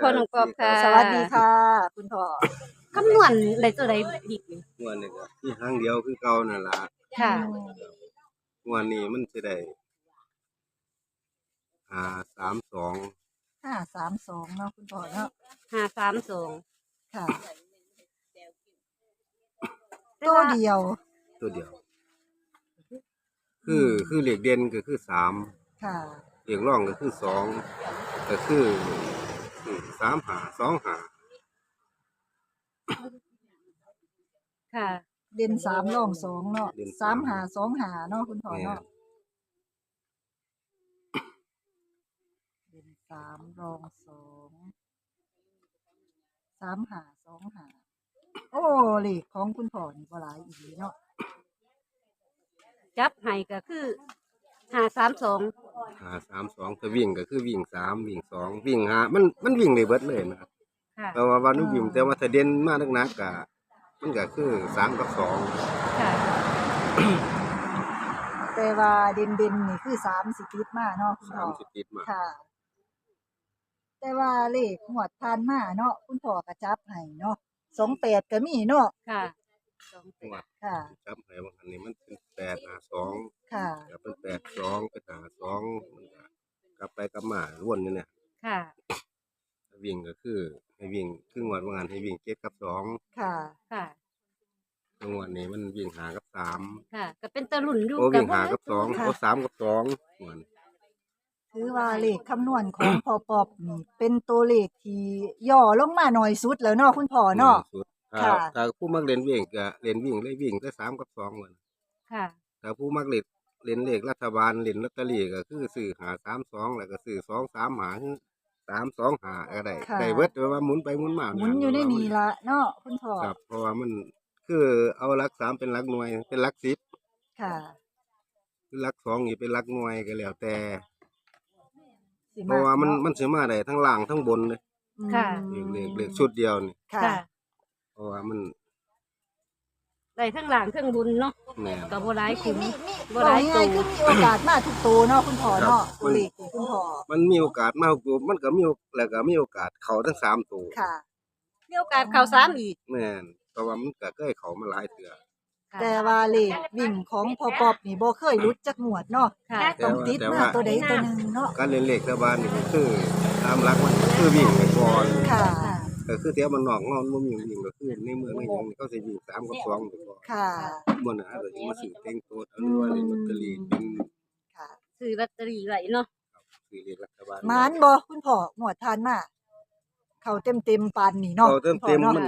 พ่อน้องกอบค่ะ สวัสดีค่ะ คุณพ่อคำนวณได้ตัวใดดีกนี่งวดนี้ก็มีครั้งเดียวคือเก่านั่นล่ะค่ะ งวดนี้มันสิได้อ่าสามสองห้าสามสองเนาะคุณพ่อเนาะห้าสามสองค่ะ ตัวเดียว ตัวเดียว คือคือเหล็กเด่นก็คือสามค่ะ เหล็กร่องก็คือสองก็คืออืม สามหาสองหาค่ะ เด่นสามร่องสองเนาะสามหาสองหาเนาะคุณพ่อเนี่ยเนาะเด่นสามรองสองสามหาสองหาโอ้เลขของคุณพ่อนี่บ่หลายอีกเนาะจับให้ก็คือ ห้าสามสองหาสามสองถ้าวิ่งก็คือวิ่งสามวิ่งสองวิ่งหามันมันวิ่งได้เบิดเลยนะครับค่ะเพราะว่าวันนี้วิ่งแต่ว่าถ้าเด่นมากนักๆก็มันก็คือสามกับสองค่ะแต่ว่าเด่นเด่นๆนี่คือสามสิติดมาเนาะคุณสาพ่อมสิบติดมาค่ะ แต่ว่าเลขหวดผ่านมาเนาะคุณพ่อกระจับให้เนาะสองแปดก็มีเนาะค่ะ สองแปงวดดค่ะจับให้ว่าอันนี้มันเป็นแปดหาสองค่ะก็เป็นแปดสองเป็นหาสองมันก็กลับไปกลับมาล้วนนี่เนี่ยค่ะ วิ่งก็คือ ให้วิ่งครึ่งวันว่างานให้วิ่งเจ็ดกับสองค่ะ ค่ะ ครึ่งวันนี้มันวิ่งหากับสามค่ะ ก็เป็นตะลุ่นอยู่โอ้วิ่งหาบ่กับสองค่ะ โอ้สามกับสองเหมือนถือว่าเลขคำนวณของ พอปอบนี่เป็นตัวเลขที่ย่อลงมาหน่อยสุดแล้วเนาะคุณพ่อเนาะสุด ค่ะถ้าถ้าผู้มักเล่นวิ่งก็เล่นวิ่งเลยวิ่งแต่สามกับสองเหมือนค่ะ ถ้าผู้มักเล่นเล่นเลขรัฐบาลเล่นลอตเตอรี่ก็คือซื้อหาสามสองแล้วก็ซื้อสองสามหาสามสองหาก็ได้ค่ะ ได้เบิดแต่ว่าหมุนไปหมุนมาหมุนอยู่ในนี้ละเนาะคุณพ่อครับ เพราะว่ามันคือเอาหลักสามเป็นหลักหน่วย เป็นหลักสิบค่ะคือหลักสองนี่เป็นหลักหน่วยก็แล้วแต่ สิเพราะว่ามันเะมันสามารถได้ทั้งล่างทั้งบนเลยอืมค่ะ เลขเลขเลขชุดเดียวนี่ ค่ะ ค่ะ เพราะว่ามันได้ทั้งหลังทั้งบุญเนาะแน่นก็บ่หลายมีคุ้ม มีมีบ่บหอลากยง่ายๆตัคือวมีโอกาสมาทุกตัวเนาะคุณพ่อเนาะครับตัวเลขของคุณพ่อมันมีโอกาสมากกว่ามันก็มีโอกแล้วก็มีโอกาสเข้าทั้งสามตัวค่ะ มีโอกาสเข้าสามอีกแม่นเพราะว่ามันก็เคยเข้ามาหลายเทื่อ ค่ะ แต่ว่าเลขวิ่งของพอปอบนี่บ่เคยหลุดจักงวดเนาะค่ะ ต้องติดแต่มาว่าตัวใดตัวหนึงเนาะ การเล่นเลขรัฐบาลนี่ก็คือตามหลักมันก็คือวิ่งไปก่อนค่ะค่ะ ก็คือเที่ยวมันนอกงอนบ่มีวิ่งก็คือในเมืองในหยังนี่เขาสิวิ่งสามกับสองไปก่อนค่ะ บ่น่ะก็สิมาซื้อเต็งโตดเอาหรือว่าเล่นลอตเตอรี่เป็นค่ะ ซื้อลอตเตอรี่ไว้เนาะซื้อเลขรัฐบาลมานบ่คุณพ่อหมวดทานมา เข้าเต็มๆปานนี่เนาะเอาเต็มคุณพ่อเต็มเนาะมัน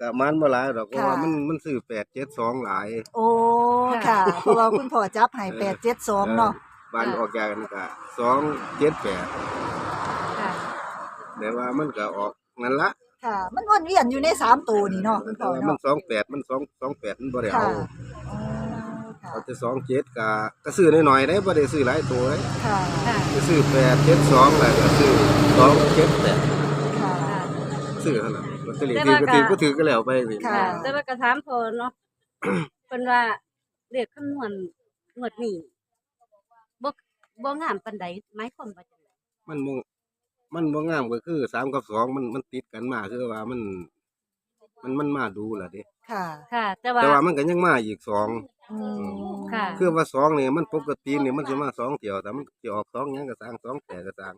ก็มันบ่หลายดอกเพราะว่าค่ะมันมันซื้อแปดเจ็ดสองหลาย โอ้ ค่ะ เพราะว่าคุณพ่อจับให้872เนาะ บ้านออกจากกันก็สองเจ็ดแปดค่ะ แต่ว่ามันก็ออกนั่นละ ค่ะ มันวนเวียนอยู่ในสามตัวนี่เนาะคุณแต่พ่อว่ามันเนาะสองแปดมันสองสองแปดมันบ่ได้ค่ะเอาอ๋อค่ะเอาแต่สองเจ็ดก็ก็ซื้อน้อยๆได้บ่ได้ซื้อหลายตัวเลยค่ะค่ะก็ซื้อแปดเจ็ดสองแล้วก็ซื้อสองเจ็ดแปดค่ะค่ะซื้อเท่านั้นลอตเตอรี่แต่ถือว่าก็ก็ถือก็ถือก็แล้วไปสิค่ะค่ะ แต่ว่ากระถามพอเนาะ เพิ่นว่าเรียกคำนวณงวดนี้บ่บ่งามปานใดหมายความว่าจังไดมันบ่ มันบ่งามก็คือสามกับสองมันมันติดกันมาคือว่ามัน มันมันมาดูล่ะเด้ค่ะ ค่ะ แต่ว่าแต่ว่ามันก็ยังมาอีกสองอืมค่ะ คือว่าสองนี่มันปกตินี่มันจะมาสองเที่ยวแต่มันจะออกสองหยังก็สร้างสองแต่ก็สร้าง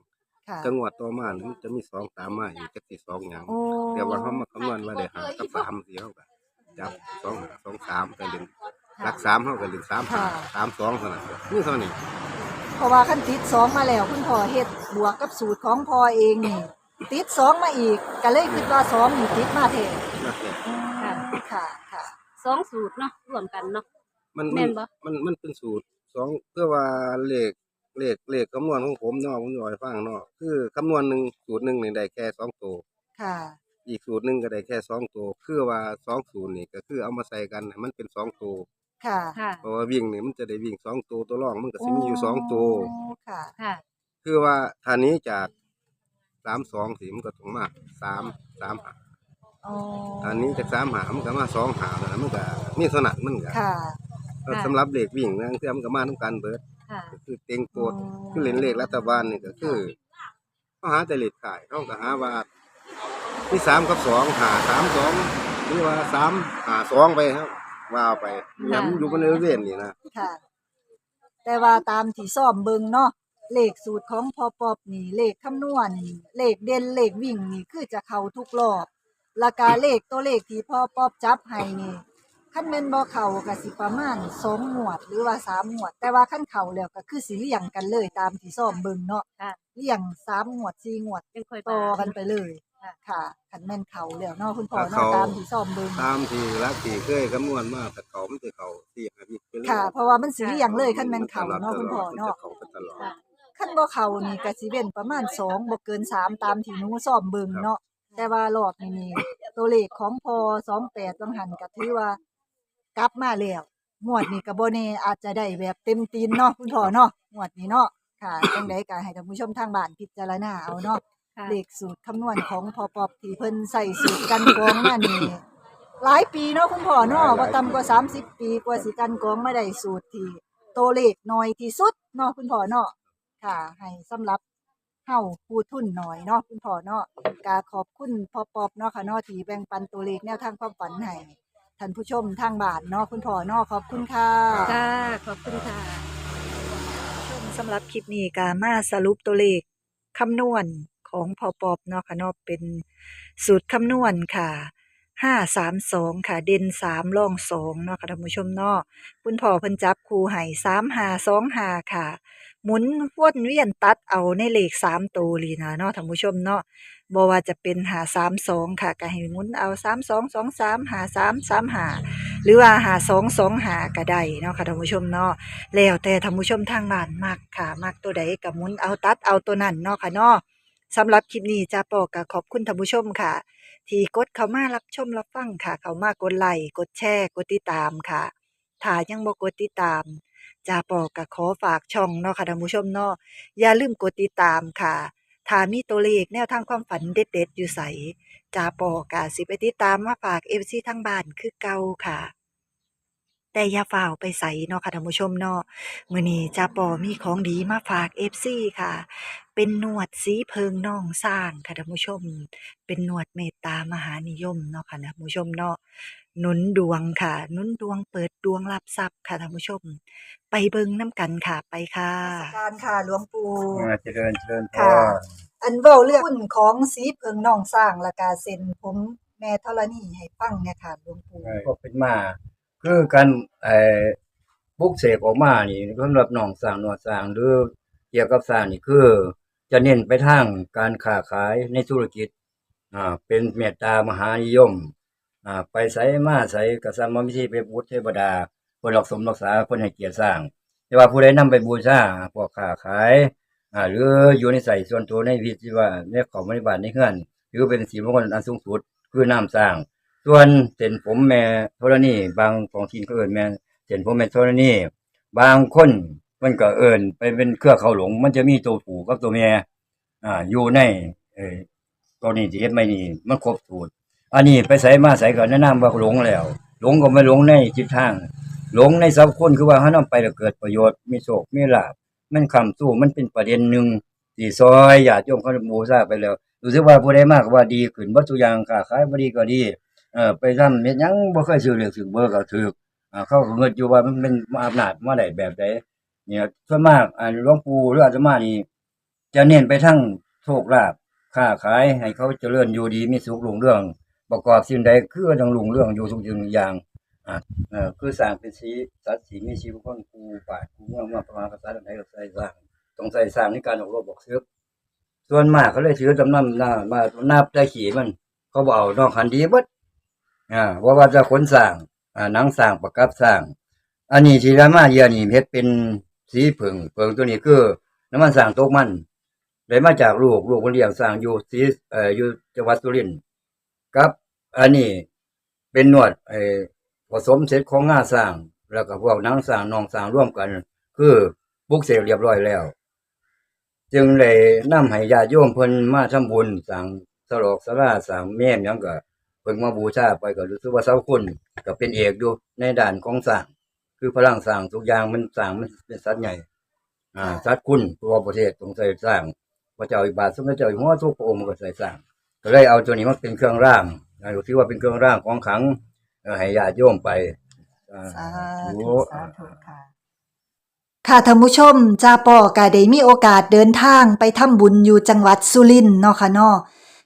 ค่ะ จังหวัดต่อมานี่มันจะมีสองตามมาอีกจักสิสองหยังโอ้แต่ว่าเขามาคำนวณว่าได้หากับสามสิเขาก็จับสองหาสองสามก็เล่นหลักสามเขาก็เล่นสามหาสามสองเท่านั้นนี่เท่านี้ เพราะว่าขั้นติดสองมาแล้วคุณพ่อเฮ็ดบวกกับสูตรของพ่อเองนี่ติดสองมาอีกก็เลยคิดว่าสองนี่ติดมาแท้นั่นแหละค่ะค่ะค่ะสองสูตรเนาะรวมกันเนาะ มันแม่มันนบ่ มันมันเป็นสูตรสองเพื่อว่าเลขเลขเลขคำนวณของผมเนาะผมจะให้ฟังเนาะคือคำนวณหนึ่งสูตรหนึ่งนี่ได้แค่สองตัวค่ะอีกสูตรหนึ่งก็ได้แค่สองตัวคือว่าสองสูตรนี่ก็คือเอามาใส่กันให้มันเป็นสองตัว ค่ะค่ะ เพราะว่าวิ่งนี่มันจะได้วิ่งสองตัวตัวรองมันก็สิมีอยู่สองตัวโอ้ค่ะ ค่ะ คือว่าท่านี้จากสามสองสีมันก็ถึงมาสามสามหาอ๋อท่านี้จากสามหามันก็มาสองหาแล้วมันก็มีสนัดมันก็ค่ะ ก็สำหรับเลขวิ่งนะที่มันก็มาทั้งกันเบิดค่ะ ก็คือเต็งโกดอืมคือเล่นเลขรัฐบาลนี่ก็คือเขาหาแต่เลขขายเขาก็หาว่ามีสามกับสองหาสามสองหรือว่าสามหาสองไปครับ ว่าไปย้ำอยู่บนเรือเวียนนี่นะค่ะ แต่ว่าตามที่ซ่อมเบิงเนาะเลขสูตรของพอปอบนี่เลขคำนวณนี่เลขเด่นเลขวิ่งนี่คือจะเข้าทุกรอบและกาเลขตัวเลขที่พอปอบจับให้นี่ขั้นแม่นบ่เข้าก็สิประมาณสองหมวดหรือว่าสามหมวด แต่ว่าขั้นเข้าแล้วก็คือสิเรียงกันเลยตามที่ซ่อมเบิงเนาะค่ะเรียงสามหมวดสี่หมวดเป็นค่อยต่อมากันไปเลย ค่ะค่ะขันแม่นเขาแล้วเนาะคุณพ่อถ้าเนาะเขาตามที่ซ่อมเบิงตามที่รักที่เคยคำนวณมาแต่เขาไม่ได้เขาที่อาทิตย์ไปเลยค่ะ เพราะว่ามันสิเรียงเลยขั้นแม่นเขาเนาะคุณพ่อเนาะเขาไปตลอดค่ะขั้นบ่เขานี่ก็สิเว้นประมาณสองบ่เกินสามตามที่หนูซ่อมเบิงเนาะแต่ว่ารอบนี้นี่ตัวเลขของพอสองแปดต้องหันก็ถือว่ากลับมาแล้วงวดนี้ก็บ่แน่อาจจะได้แบบเต็มตีนเนาะคุณพ่อเนาะงวดนี้เนาะค่ะจังไดก็ให้ท่านผู้ชมทางบ้านพิจารณาเอาเนาะ ค่ะเลขสูตรคำนวณของพอปอบที่เพิ่นใส่สูตรกันกรองมานี่หลายปีเนาะคุณพ่อเนาะบ่ต่ำกว่า 30 ปีกว่าสิกันกรองมาได้สูตรที่ตัวเลขน้อยที่สุดเนาะคุณพ่อเนาะค่ะ ให้สำหรับเฮาผู้ทุนน้อยเนาะคุณพ่อเนาะก็ขอบคุณพ่อปอบเนาะค่ะเนาะที่แบ่งปันตัวเลขแนวทางความฝันให้ท่านผู้ชมทางบ้านเนาะคุณพ่อเนาะขอบคุณค่ะ ค่ะ ขอบคุณค่ะชมสำหรับคลิปนี้ก็มาสรุปตัวเลขคำนวณ ของพอปอบเนาะค่ะเนาะเป็นสูตรคำนวณค่ะห้าสามสองค่ะเด่นสามร่องสองเนาะค่ะท่านผู้ชมเนาะคุณพ่อเพิ่นจับคู่ให้สามหาสองหาค่ะ หมุนวนเวียนตัดเอาในเลขสามตัวเลยนะเนาะท่านผู้ชมเนาะบ่ว่าจะเป็นหาสามสองค่ะก็ให้หมุนเอาสามสองสองสามหาสามสามหาหรือว่าหาสองสองหาก็ได้เนาะค่ะท่านผู้ชมเนาะแล้วแต่ท่านผู้ชมทางบ้านมักค่ะมักตัวใดก็หมุนเอาตัดเอาตัวนั้นเนาะค่ะเนาะ สำหรับคลิปนี้จ้าปอก็ขอบคุณท่านผู้ชมค่ะ ที่กดเข้ามารับชมรับฟังค่ะ เข้ามากดไลค์กดแชร์กดติดตามค่ะถ้ายังบ่กดติดตามจ้าปอก็ขอฝากช่องเนาะค่ะท่านผู้ชมเนาะอย่าลืมกดติดตามค่ะถ้ามีตัวเลขแนวทางความฝันเด็ด ๆ อยู่ไสจ้าปอก็สิไปติดตามมาฝาก FC ทางบ้านคือเก่าค่ะ แต่อย่าฝ่าวไปใส่เนาะค่ะท่านผู้ชมเนาะมื้อนี้จ้าปอมีของดีมาฝาก FC ค่ะ เป็นหนวดสีเพิงน่องสร้างค่ะท่านผู้ชม เป็นหนวดเมตตามหานิยมเนาะค่ะท่านผู้ชมเนาะหนุนดวงค่ะหนุนดวงเปิดดวงรับทรัพย์ค่ะท่านผู้ชม ไปเบิ่งน้ำกันค่ะไปค่ะ การค่ะหลวงปู่ อ่าเจริญเจริญพค่ะรอันเว้าเรื่องหุ้นของสีเพิงน่องสร้างและกาเซ็นผมแม่ธรณีให้ฟังเนี่ยค่ะหลวงปู่ ก็เป็นมา คือการไอ้บุกเสกออกมานี่สำหรับน้องสร้างหนวดสร้างหรือเกี่ยวกับสร้างนี่คือ จะเน้นไปทางการค้าขายในธุรกิจอ่าเป็นเมตตามหานิยมอ่าไปไสมาไสก็สร้างบ่มีที่ไปบูชเทวดาเพิ่นรักสมรักษาเพิ่นให้เกียรติสร้าง แต่ว่าผู้ใดนำไปบูชาพวกค้าขายอ่าหรืออยู่ในใส่ส่วนตัวในวิธีว่าในของบริบาลในเฮือนถือเป็นสีมงคลอันสูงสุดคือน้ำสร้าง ส่วนเส้นผมแม่โทรนี่บางของทีนก็เอิ้นแม่เส้นผมแม่โทรนี่บางคนมันก็เอิ้นไปเป็นเครือเขาหลง มันจะมีตัวผูกับตัวแม่อ่าอยู่ในเออตัวนี้ที่เฮ็ดไม่นี่มันครบสูตรอันนี้ไปใส่มาใส่ก็แนะนำว่าหลงแล้ว หลงก็ไม่หลงในจิตทาง หลงในสัพคนคือว่าเฮานำไปแล้วเกิดประโยชน์มีโชคมีลาภมันคำสู้มันเป็นประเด็นหนึ่งที่ซอยญาติโยมเขาบูชาไปแล้วรู้สึกว่าผู้ใดมากว่าดีขึ้นบ่ทุอย่างค้าขายบ่ดีก็ดี เออไปทำเฮ็ดหยังบ่เคยซื้อเลือกซื้อเบอร์ก็ถูกอ่าเขาก็เงิดอยู่ว่ามันเป็นอำนาจมาได้แบบใดเนี่ยส่วนมากอ่าหลวงปู่หรืออาตมานี่จะเน้นไปทั้งโชคลาภค้าขายให้เขาเจริญอยู่ดีมีสุขรุ่งเรื่อง ประกอบสิ่งใดคือต้องรุ่งเรื่องอยู่ทุกสิ่งทุกอย่างอ่าเออคือสร้างเป็นสีสัตว์สีมีชีวิตคนกูป่ากูเมืองมาประมาณภาษาใดก็ใส่สร้างต้องใส่สร้างในการออกรบบอกซื้อส่วนมากเขาเลยถือจำนำหน้ามาหนับได้ขี่มัน เขาบเอานอกคันดีเบิด อ่าว่าว่าจะขนสร้างอ่าหนังสร้างประกับสร้าง อันนี้ที่รามาเยียนี่เฮ็ดเป็นสีเผิงเผิงตัวนี้คือน้ำมันสร้างตกมันได้มาจากลูกลูกคนเลี้ยงสร้างอยู่สีเอ่ออยู่จังหวัดสุรินทร์กับ อันนี้เป็นนวดไอ้ผสมเสร็จของงาสร้าง แล้วก็พวกนังสร้างนองสร้างร่วมกัน คือปลุกเสกเรียบร้อยแล้ว จึงเลยนำให้ญาติโยมเพิ่นมาทำบุญสร้างสลอกสลาสร้างแม่ยังก็ เพิ่งมาบูชาไปก็รู้สึกว่าเสาคุณก็เป็นเอกอยู่ในด่านของสร้างคือพลังสร้างทุกอย่างมันสร้างมันเป็นสัตว์ใหญ่ อ่าสัตว์คุณตัวประเทศต้องใส่สร้างพระเจ้าอิบาทสมเด็จเจ้าอยู่หัวทุกพระองค์มันก็ใส่สร้างก็เลยเอาตัวนี้มาเป็นเครื่องร่างนะถือว่าเป็นเครื่องร่างของขลังเอ่อให้ญาติโยมไปอ่าสาธุธุสาธุค่ะค่ะท่านผู้ชมจ้าปอก็ได้มีโอกาสเดินทางไปทำบุญอยู่จังหวัดสุรินทร์เนาะค่ะเนาะ